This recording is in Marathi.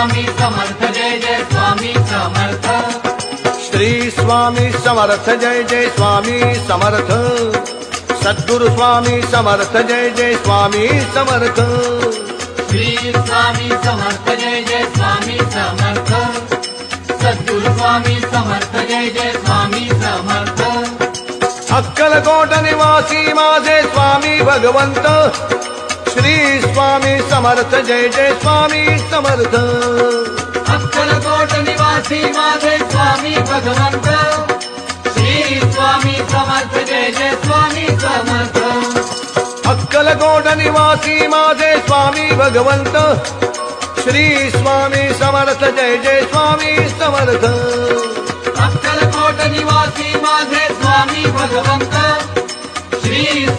स्वामी समर्थ जय जय स्वामी समर्थ. श्री स्वामी समर्थ जय जय स्वामी समर्थ. सद्गुरु स्वामी समर्थ जय जय स्वामी समर्थ. श्री स्वामी समर्थ जय जय स्वामी समर्थ. सद्गुरु स्वामी समर्थ जय जय स्वामी समर्थ. अक्कलकोट निवासी माझे स्वामी भगवंत. श्री स्वामी समर्थ जय जय स्वामी समर्थ. अक्कलकोट निवासी माझे स्वामी भगवंत. श्री स्वामी समर्थ जय जय स्वामी समर्थ. अक्कलकोट निवासी माझे स्वामी भगवंत. श्री स्वामी समर्थ जय जय स्वामी समर्थ.